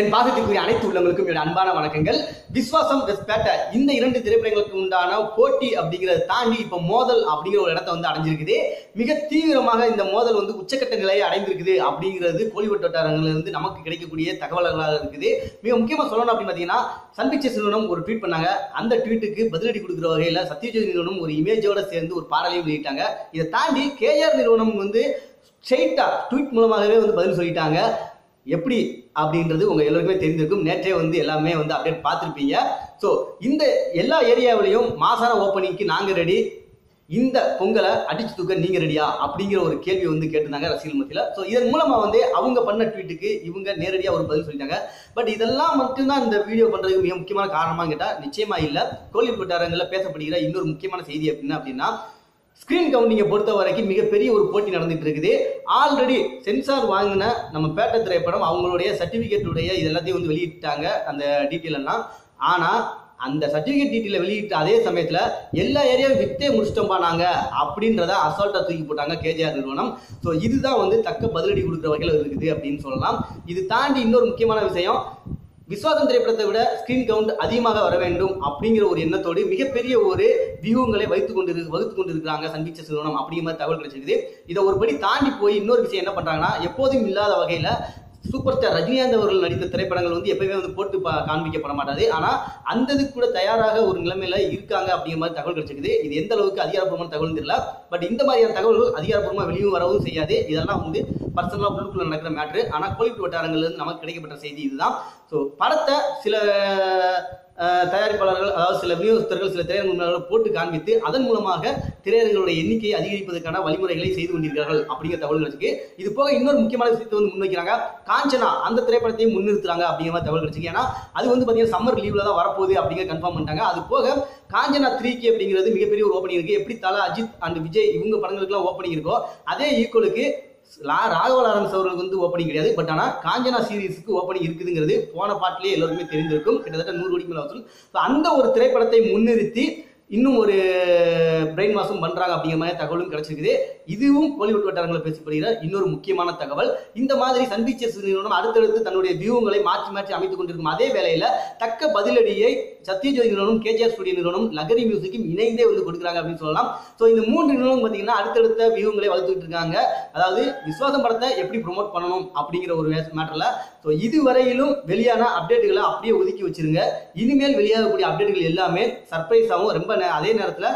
என் பாசத்திற்குரிய அனைத்து உள்ளவங்களுக்கும் என்னுடைய அன்பான வணக்கங்கள். விஸ்வாசம் வெஸ் பேட்டை இந்த இரண்டு திரைப்படங்களுக்கு உண்டான போட்டி அப்படிங்கிறத தாண்டி இப்போ மோதல் அப்படிங்கிற ஒரு இடத்த வந்து அடைஞ்சிருக்குது. மிக தீவிரமாக இந்த மோதல் வந்து உச்சக்கட்ட நிலையை அடைந்திருக்குது அப்படிங்கிறது கோலிவுட் வட்டாரங்கள்ல இருந்து நமக்கு கிடைக்கக்கூடிய தகவல்களாக இருக்குது. மிக முக்கியமாக சொல்லணும் அப்படின்னு பார்த்தீங்கன்னா சன் பிக்சர்ஸ் நிறுவனம் ஒரு ட்வீட் பண்ணாங்க. அந்த ட்வீட்டுக்கு பதிலடி கொடுக்குற வகையில் சத்யஜோதி நிறுவனம் ஒரு இமேஜோட சேர்ந்து ஒரு பாடலையும் வெளியிட்டாங்க. இதை தாண்டி கேஆர் நிறுவனம் வந்து ஸ்ட்ரெயிட்டா ட்வீட் மூலமாகவே வந்து பதில் சொல்லிட்டாங்க. எப்படி அப்படின்றது உங்க எல்லாருக்குமே தெரிஞ்சிருக்கும் நேற்றே வந்து எல்லாமே வந்து அப்டேட் பார்த்துருப்பீங்க. ஸோ இந்த எல்லா ஏரியாவிலையும் மாசான ஓப்பனிங்க்கு நாங்கள் ரெடி இந்த பொங்கலை அடிச்சு தூக்க நீங்க ரெடியா அப்படிங்கிற ஒரு கேள்வி வந்து கேட்டிருந்தாங்க ரசிகல் மத்தியில். ஸோ இதன் மூலமா வந்து அவங்க பண்ண ட்வீட்டுக்கு இவங்க நேரடியாக ஒரு பதில் சொல்லிட்டாங்க. பட் இதெல்லாம் மட்டும்தான் இந்த வீடியோ பண்றதுக்கு மிக முக்கியமான காரணமா கேட்டா நிச்சயமா இல்லை. கோழி கொட்டாரங்களில் பேசப்படுகிற இன்னொரு முக்கியமான செய்தி அப்படின்னா அப்படின்னா ஸ்க்ரீன் கவுண்டிங்கை பொறுத்த வரைக்கும் மிகப்பெரிய ஒரு போட்டி நடந்துட்டு இருக்குது ஆல்ரெடி சென்சார் வாங்கின நம்ம பேட்ட திரைப்படம் அவங்களுடைய சர்டிஃபிகேட்டுடைய இது எல்லாத்தையும் வந்து வெளியிட்டாங்க அந்த டீட்டெயில் எல்லாம். ஆனால் அந்த சர்டிஃபிகேட் டீட்டெயில வெளியிட்ட அதே சமயத்தில் எல்லா ஏரியாவும் வித்தே முடிச்சிட்டோம்பா நாங்கள் அப்படின்றத அசால்ட்டாக தூக்கி போட்டாங்க கேஜிஆர் நிறுவனம். ஸோ இதுதான் வந்து தக்க பதிலடி கொடுக்குற வகையில் இருக்குது அப்படின்னு சொல்லலாம். இது தாண்டி இன்னொரு முக்கியமான விஷயம் விஸ்வாசம் திரைப்படத்தை விட ஸ்கிரீன் கவுண்ட் அதிகமாக வர வேண்டும் அப்படிங்கிற ஒரு எண்ணத்தோடு மிகப்பெரிய ஒரு வியூகங்களை வைத்து கொண்டு வகுத்து கொண்டு இருக்கிறாங்க சன் பிக்சர்ஸ் நிறுவனம் அப்படிங்கிற மாதிரி தகவல் கிடைச்சிருக்குது. இதை ஒரு படி தாண்டி போய் இன்னொரு விஷயம் என்ன பண்றாங்கன்னா எப்போதும் இல்லாத வகையில சூப்பர் ஸ்டார் ரஜினிகாந்த் அவர்கள் நடித்த திரைப்படங்கள் வந்து எப்பயுமே வந்து போட்டு பா- காண்பிக்கப்பட மாட்டாது ஆனா அந்த இதுக்கு கூட தயாராக ஒரு நிலைமையில இருக்காங்க அப்படிங்கிற மாதிரி தகவல் கிடைச்சிருக்குது. இது எந்த அளவுக்கு அதிகாரப்பூர்வமான தகவல் தெரியல. பட் இந்த மாதிரியான தகவல்கள் அதிகாரப்பூர்வமா வெளியும் வரவும் செய்யாது. இதெல்லாம் வந்து பர்சனலா உள்ளுக்குள்ள நடக்கிற மேட்ரு ஆனா கோலிவுட் வட்டாரங்கள்ல இருந்து நமக்கு கிடைக்கப்பட்ட செய்தி இதுதான். ஸோ படத்தை சில தயாரிப்பாளர்கள் அதாவது சில விநியோகஸ்தர்கள் சில திரையரங்குகள் போட்டு காண்பித்து அதன் மூலமாக திரையரங்களுடைய எண்ணிக்கையை அதிகரிப்பதற்கான வழிமுறைகளை செய்து கொண்டிருக்கிறார்கள் அப்படிங்கிற தகவல்கள் இருக்கு. இது போக இன்னொரு முக்கியமான விஷயத்தை வந்து முன்வைக்கிறாங்க. காஞ்சனா அந்த திரைப்படத்தையும் முன்னிறுத்துறாங்க அப்படிங்கிற மாதிரி தகவல் கிடைச்சிருக்கு ஏன்னா அது வந்து பார்த்தீங்கன்னா சம்மர் லீவ்ல தான் வரப்போகுது அப்படிங்கிற கன்ஃபார்ம் பண்ணிட்டாங்க. அது போக காஞ்சனா த்ரீ கே அப்படிங்கிறது மிகப்பெரிய ஒரு ஓப்பனிங் இருக்கு. எப்படி தலா அஜித் அண்ட் விஜய் இவங்க படங்களுக்குலாம் ஓப்பனிங் இருக்கோ அதே ஈக்குவலுக்கு லா- ராகவ லாரன்ஸ் அவர்களுக்கு வந்து ஓப்பனிங் கிடையாது. பட் ஆனால் காஞ்சனா சீரிஸுக்கு ஓப்பனிங் இருக்குதுங்கிறது போன பாட்டிலேயே எல்லாருக்குமே தெரிந்திருக்கும். கிட்டத்தட்ட நூறு கோடிக்கு மேலே வசூல். அந்த ஒரு திரைப்படத்தை முன்னிறுத்தி இன்னும் ஒரு பிரெயின் வாஷும் பண்றாங்க அப்படிங்கிற மாதிரி தகவலும் கிடைச்சிருக்குது. இதுவும் கோலிவுட் வட்டாரங்களை பேசப்படுகிற இன்னொரு முக்கியமான தகவல். இந்த மாதிரி சன் பிக்சர்ஸ் நிறுவனம் அடுத்தடுத்து தன்னுடைய வியூங்களை மாற்றி மாற்றி அமைத்துக் கொண்டிருக்கும் அதே வேளையில தக்க பதிலடியை சத்யஜோதி நிறுவனம் கேஜிஆர் ஸ்டுடியோ நிறுவனம் லகரி மியூசிக்கும் இணைந்தே வந்து கொடுக்குறாங்க அப்படின்னு சொல்லலாம். ஸோ இந்த மூன்று நிறுவனம் பார்த்தீங்கன்னா அடுத்தடுத்த வியூங்களை வளர்த்துட்டு இருக்காங்க. அதாவது விஸ்வாசம் படத்தை எப்படி ப்ரோமோட் பண்ணணும் அப்படிங்கிற ஒரு மேட்டர்ல ஸோ இதுவரையிலும் வெளியான அப்டேட்டுகளை அப்படியே ஒதுக்கி வச்சிருங்க. இனிமேல் வெளியாகக்கூடிய அப்டேட்டுகள் எல்லாமே சர்ப்ரைஸாகவும் ரொம்ப அதே நேரத்தில்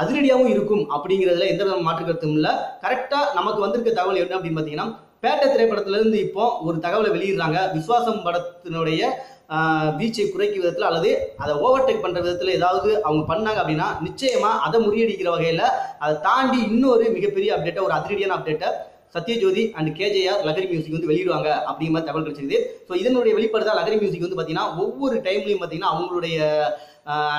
அதிரடியாகவும் இருக்கும் அப்படிங்கிறதுல எந்த விதமான மாற்று கருத்தும் இல்லை. கரெக்டாக நமக்கு வந்திருக்க தகவல் என்ன அப்படின்னு பார்த்தீங்கன்னா பேட்டை திரைப்படத்துல இருந்து இப்போ ஒரு தகவலை வெளியிடுறாங்க. விஸ்வாசம் படத்தினுடைய வீச்சை குறைக்கும் விதத்தில் அல்லது அதை ஓவர்டேக் பண்ற விதத்தில் ஏதாவது அவங்க பண்ணாங்க அப்படின்னா நிச்சயமா அதை முறியடிக்கிற வகையில் அதை தாண்டி இன்னொரு மிகப்பெரிய அப்டேட்டை ஒரு அதிரடியான அப்டேட்டை சத்யஜோதி அண்ட் கேஜேஆர் லகரி மியூசிக் வந்து வெளியிடுவாங்க அப்படிங்கிற மாதிரி தகவல் கிடைச்சிருது ஸோ இதனுடைய வெளிப்பாடு தான் லகரி மியூசிக் வந்து பார்த்தீங்கன்னா ஒவ்வொரு டைம்லையும் பார்த்தீங்கன்னா அவங்களுடைய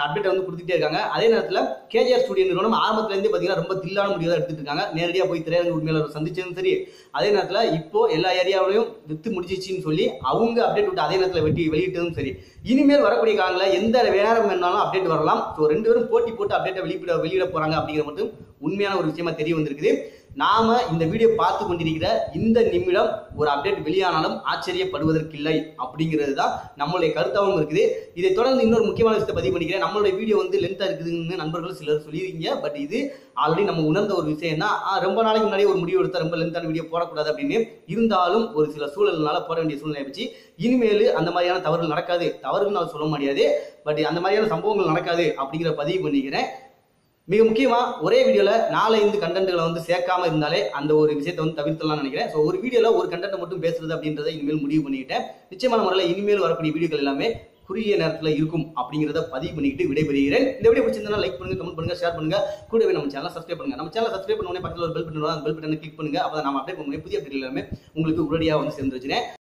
அப்டேட் வந்து கொடுத்துட்டே இருக்காங்க. அதே நேரத்தில் கேஜிஆர் ஸ்டுடியோ நிறுவனம் ஆரம்பத்துலேருந்து பார்த்தீங்கன்னா ரொம்ப தில்லான முடிவு தான் எடுத்துட்டு இருக்காங்க. நேரடியாக போய் திரையரங்கு உரிமையாளர் சந்திச்சதும் சரி. அதே நேரத்தில் இப்போ எல்லா ஏரியாவிலையும் வித்து முடிச்சிச்சின்னு சொல்லி அவங்க அப்டேட் விட்டு அதே நேரத்தில் வெட்டி வெளியிட்டதும் சரி. இனிமேல் வரக்கூடிய காலங்களில் எந்த நேரம் வேணாலும் அப்டேட் வரலாம். ஸோ ரெண்டு பேரும் போட்டி போட்டு அப்டேட்டை வெளியிட வெளியிட போகிறாங்க அப்படிங்கிற மட்டும் உண்மையான ஒரு விஷயமா தெரிய வந்திருக்குது. நாம இந்த வீடியோ பார்த்து கொண்டிருக்கிற இந்த நிமிடம் ஒரு அப்டேட் வெளியானாலும் ஆச்சரியப்படுவதற்கில்லை அப்படிங்கிறது தான் நம்மளுடைய கருத்தாகவும் இருக்குது. இதை தொடர்ந்து இன்னொரு முக்கியமான விஷயத்தை பதிவு பண்ணிக்கிறேன். நம்மளுடைய வீடியோ வந்து லென்த்தாக இருக்குதுன்னு நண்பர்கள் சிலர் சொல்லியிருக்கீங்க. பட் இது ஆல்ரெடி நம்ம உணர்ந்த ஒரு விஷயம் தான் ரொம்ப நாளைக்கு முன்னாடி ஒரு முடிவு எடுத்தால் ரொம்ப லென்த்தான வீடியோ போடக்கூடாது அப்படின்னு இருந்தாலும் ஒரு சில சூழல்னால போட வேண்டிய சூழ்நிலை வச்சு இனிமேல் அந்த மாதிரியான தவறுகள் நடக்காது. தவறுன்னு நான் சொல்ல முடியாது. பட் அந்த மாதிரியான சம்பவங்கள் நடக்காது அப்படிங்கிற பதிவு பண்ணிக்கிறேன். மிக முக்கியமாக ஒரே வீடியோவில் நாலஞ்சு கண்டென்ட்களை வந்து சேர்க்காம இருந்தாலே அந்த ஒரு விஷயத்தை வந்து தவிர்த்தலாம்னு நினைக்கிறேன். ஸோ ஒரு வீடியோவில் ஒரு கண்டென்ட் மட்டும் பேசுறது அப்படின்றத இனிமேல் முடிவு பண்ணிக்கிட்டேன். நிச்சயமான முறையில் இனிமேல் வரக்கூடிய வீடியோக்கள் எல்லாமே குறுகிய நேரத்தில் இருக்கும் அப்படிங்கிறத பதிவு பண்ணிக்கிட்டு விடைபெறுகிறேன். இந்த வீடியோ பிடிச்சிருந்தா லைக் பண்ணுங்க கமெண்ட் பண்ணுங்க ஷேர் பண்ணுங்க. கூடவே நம்ம சேனல் சப்ஸ்கிரைப் பண்ணுங்க. நம்ம சேனல் சப்ஸ்கிரைப் பண்ண உடனே பக்கத்தில் ஒரு பெல் பட்டன் வரும். அந்த பெல் பட்டனை கிளிக் பண்ணுங்க. அப்போ நம்ம அப்டேட் பண்ணுங்க புதிய அப்டேட் எல்லாமே உங்களுக்கு உடனடியாக வந்து சேர்ந்து வச்சுனேன்